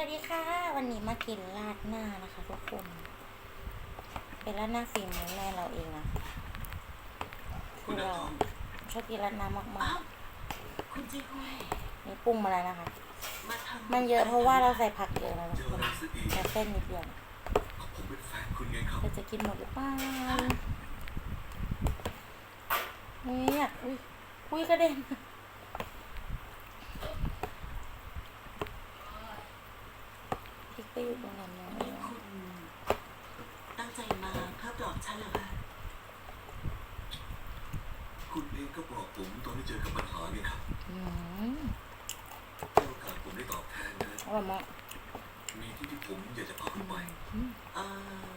วัสดีค่ะ วันนี้มากินราดหน้านะคะทุกคน เป็นราดหน้าฝีมือแม่เราเองนะคือเราชอบกินราดหน้ามากอ้าวคุณจีฮุยๆนี่ปรุงมาแล้วนะคะมาทำมันเยอะเพราะว่าเราใส่ผักเยอะนะทุเจกอคนอะไรซะอีกแต่เส้นนิดเดียวผมเป็นแฟนคุณไงครับเราจะกินหมดหรือเปล่านี่อยากอุ้ยอุ้ยกระเด็นพริกไปอยู่ตรงนั้นเลย นี่คุณตั้งใจมาเพื่อปลอบฉันเหรอคะ คุณเองก็บอกผมตอนที่เจอกับปัญหาไงครับ อืม ให้โอกาสผมได้ตอบแท นนะอร่อยมากมีที่ที่ผมอยากจะพาคุณไปอืมเออ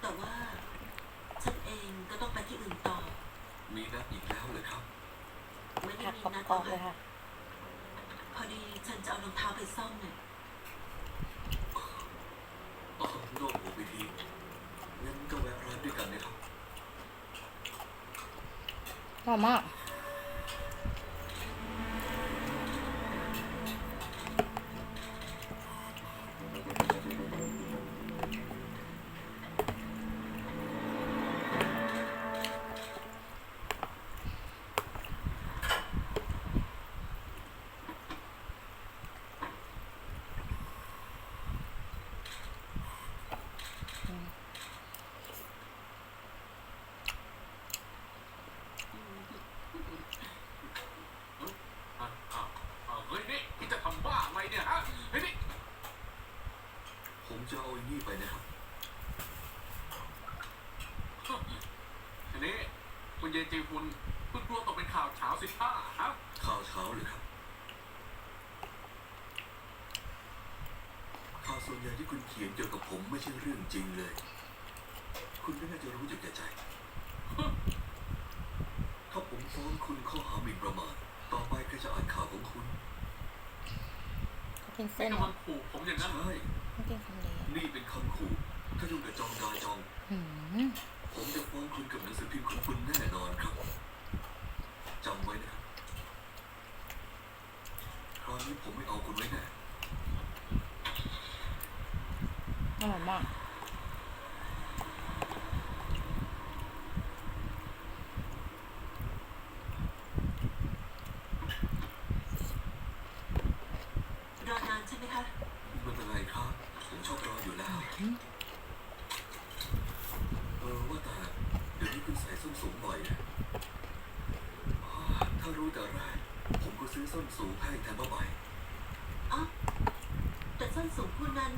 แต่ว่า ฉันเองก็ต้องไปที่อื่นต่อ มีนัดอีกแล้วเลยครับ ไม่ได้ผักมีกรนัดอบๆเลยค่ะ ค่ะ พอดีฉันจะเอารองเท้าไปซ่อมน่ะอ๋อโล่งหัวไปทีงั้นก็แวะร้านด้วยกันนะครับอร่อยมาก จีคุณคุณกลัวตกเป็นข่าวเช้าสิท่าฮะข่าวเช้าเลยครับ ข่าวส่วนใหญ่ที่คุณเขียนเกี่ยวกับผมไม่ใช่เรื่องจริงเลย คุณก็น่าจะรู้อยู่แก่ใจ ถ้าผมฟ้องคุณข้อหาหมิ่นประมาท ต่อไปใครจะอ่านข่าวของคุณ เขากินไม่เส้นเหรกำอลังขู่ผมอย่างนั้นเหรอใช่ไม่กินคำเดียวนี่เป็นคำขู่ ถ้ายุ่งกับจองกาจองอืม ผมจะฟ้องคุณกับหนังสือพิมพ์ของคุณแน่นอนครับจำไว้นะครับคราวนี้ผมไม่เอาคุณไว้แน่ อร่อยมาก รอนานใช่ไหมคะ ไม่เป็นไรครับ ผมชอบรออยู่แล้ว เออว่าแต่เดี๋ยวนี้คุณใส่ส้นสูงบ่อยนะอ่าถ้ารู้ แต่แรกผมก็ซื้อส้นสูงให้แทนผ้าใบอ๋อแต่ส้นสูงคู่นั้น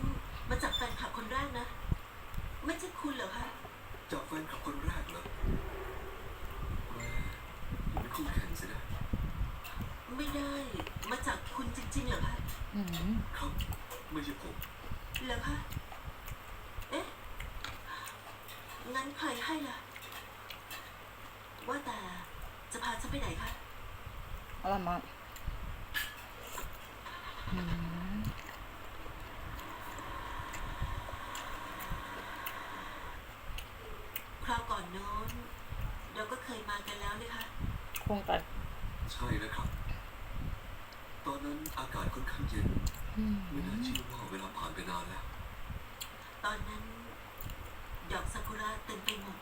มาจากแฟนคลับคนแรกนะ ไม่ใช่คุณเหรอคะจากแฟนคลับคนแรกเหรอแหมผมเป็นคู่แข่งสินะไม่ได้ มาจากคุณจริงๆเหรอคะอืมครับไม่ใช่ผมเหรอคะเอ๊ะงั้นใครให้ล่ะ ว่าแต่จะพาฉันไปไหนคะ อร่อยมากอืมคราวก่อนโน้นเราก็เคยมากันแล้วนะคะ คงกันใช่นะครับ ตอนนั้นอากาศค่อนข้างเย็นอืมไม่น่าเชื่อว่าเวลาผ่านไปนานแล้ว ตอนนั้น ดอกซากุระเต็มไปหมด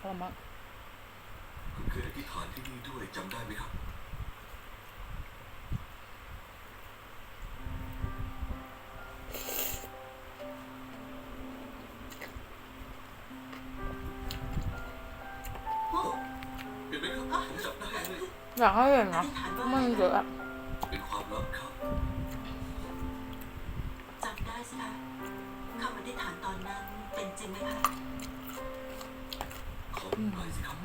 อร่อยมากคุณเคยอธิษฐานที่นี่ด้วยจำได้ไหมครับ ผมจับได้เลยอยากให้เห็นอนะธิษฐานว่ามันเยอะอะเป็นความลับครับจำได้สิคะคำอธิษฐานตอนนั้นเป็นจริงไหมคะขอหน่อยสิครับ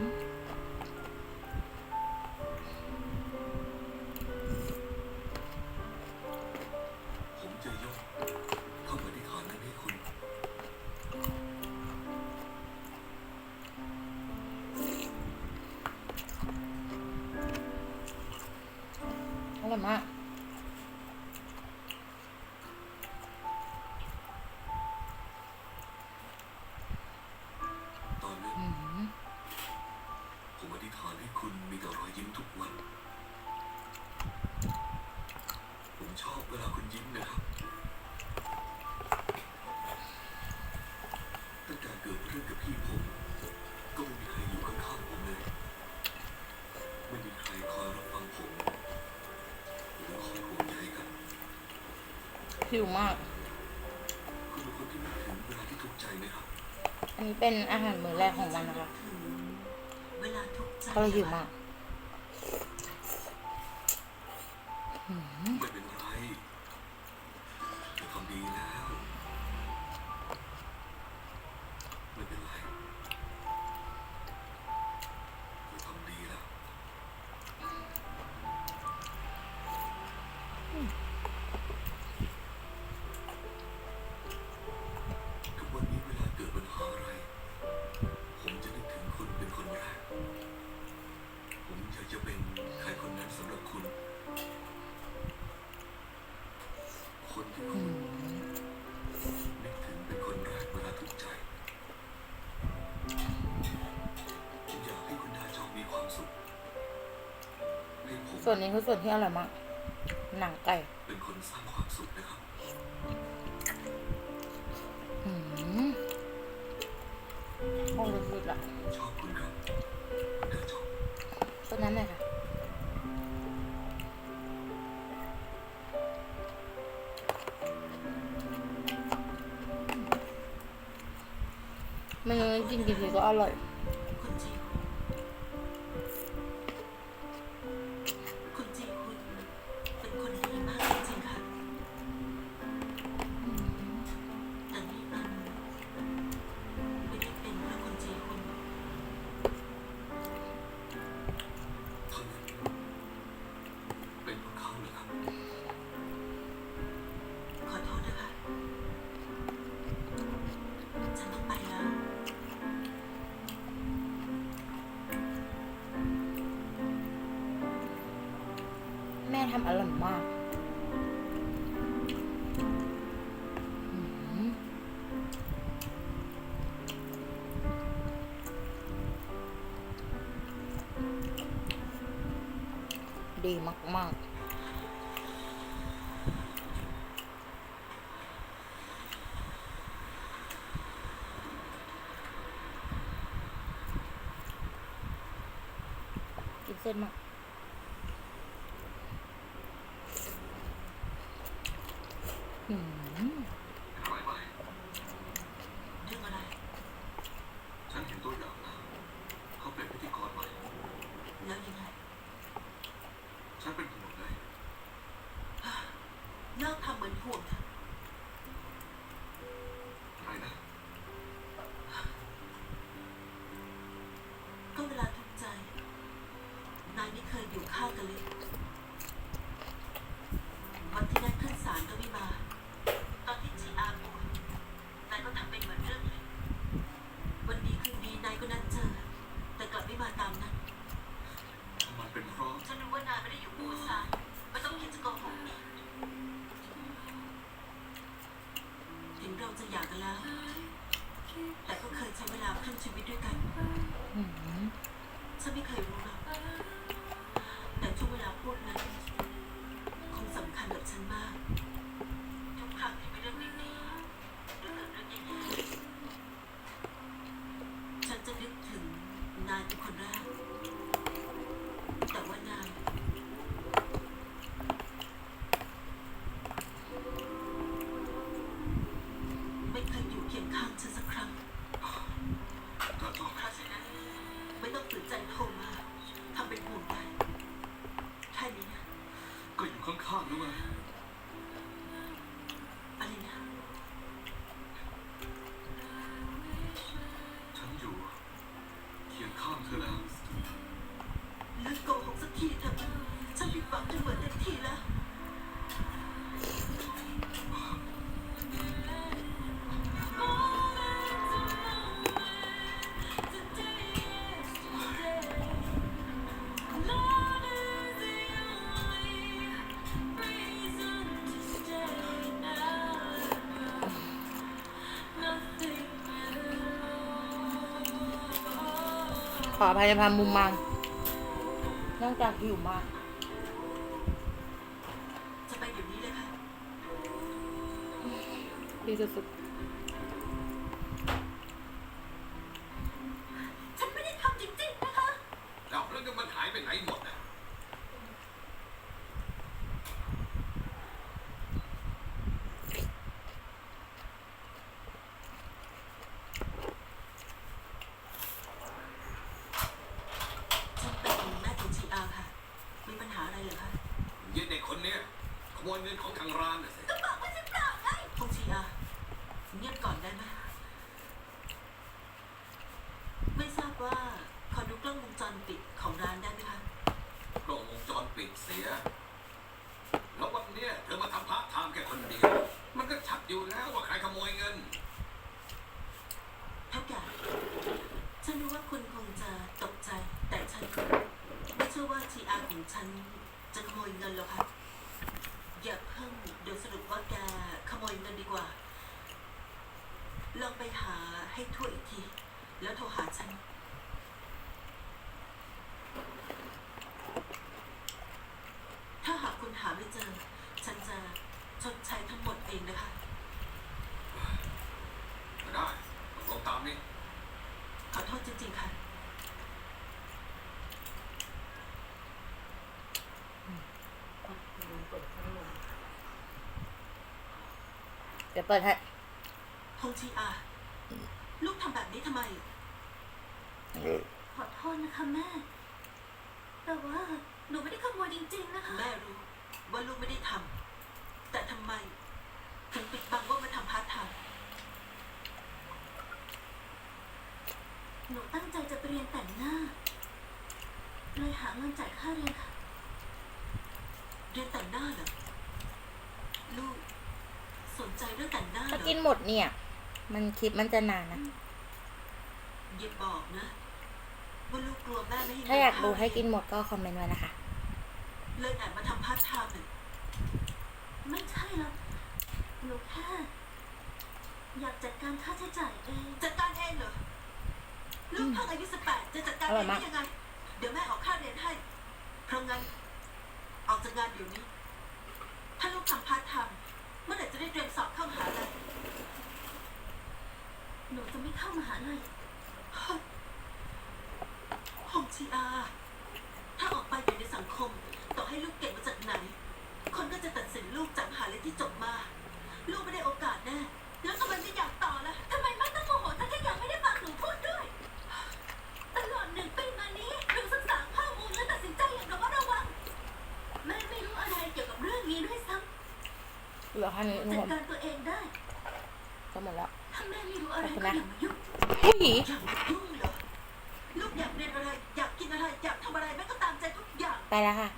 มตอนนั้ผมอธิษฐานให้คุณมีแต่รอยยิ้มทุกวัน ผมชอบเวลาคุณยิ้มนะครับ ชิวมาก อันนี้เป็นอาหารมื้อแรกของมันนะคะเขาเลยหิวมาก ส่วนนี้คือส่วนที่อร่อยมาก หนังไก่ เป็นคนสร้างความสุขนะครับอืมคงรู้สึกละชอบจัดตันั้นเลยค่ะ เมนูนี้กินกี่ทีก็อร่อย ดีมาก ๆเสร็จมาก อภัยพันมุมมางนั่งจากหิวมาก จะไปเดี๋ยนี้เลยค่ะดีสุดฉันไม่ได้ทำจริงๆนะคะ แล้วเรื่องมันหายไปไหนหมด อยู่แล้วว่าใครขโมยเงิน เท่าแก่ฉันรู้ว่าคุณคงจะตกใจ แต่ฉันไม่เชื่อว่าทีอาของฉันจะขโมยเงินหรอกค่ะ อย่าเพิ่งเดี๋ยวสรุปว่าแกขโมยเงินดีกว่า ลองไปหาให้ทั่วอีกที แล้วโทรหาฉัน ถ้าหากคุณหาไม่เจอ ฉันจะชดใช้ทั้งหมดเองนะคะ ก็ได้ตกลงตามนี้ ขอโทษจริงๆค่ะ เดี๋ยวเปิดให้ฮงชีอา ลูกทำแบบนี้ทำไม ขอโทษนะคะแม่ แต่ว่าหนูไม่ได้ขโมยจริง ๆ นะคะ แม่รู้ว่าลูกไม่ได้ทำ แต่ทำไม ถึงปิดบังว่ามาทำพาร์ทไทม์หนูตั้งใจจะไปเรียนแต่งหน้า เลยหาเงินจ่ายค่าเรียนค่ะ เรียนแต่งหน้าเหรอลูกสน ใจเรื่องแต่งหน้าเหรถ้าอกินหมดเนี่ย มันคลิปมันจะนานนะอย่าบอกนะว่าลูกกลัวแม่ไม่ให้เงินถ้าอยากดูค่ให้กินเรีหมดก็คอมเมนต์ไว้นะคะ เลยแอบมาทำพาร์ทไทม์เหรอไม่ใช่หรอกหนูแค่อยากจัดการค่าใช้จ่ายเองจัดการเองเหรอลูกเพิ่งอายุสิบแปดจะจัดการอเอร่องยได้มากยังไง เดี๋ยวแม่ออกค่าเรียนให้เพราะงั้นออกจากงานเดี๋ยวนี้ ถ้าลูกทำพาร์ทไทม์ เมื่อไหร่จะได้เตรียมสอบเข้ามหาลัยหนูจะไม่เข้ามหาลัยฮองชีอา ถ้าออกไปอยู่ในสังคม ต่อให้ลูกเก่งมาจากไหน คนก็จะตัดสินลูกจากมหาลัยที่จบมา ลูกไม่ได้โอกาสแน่ แล้วทำไมไม่อยากต่อล่ะทำไม ลือแค่นี้ำทุกจัคดนการตัวเองได้ก็หมดแล้ว ถ้าแม่ไม่รู้อะไรขอบคุณก็นะ อย่ามายุ่งผู้หญิอยากยุ่งเหรอลูกอยากเรียนอะไร อยากกินอะไร อยากทำอะไรแม่ก็ตามใจทุกอย่าง ไปแล้วค่ะ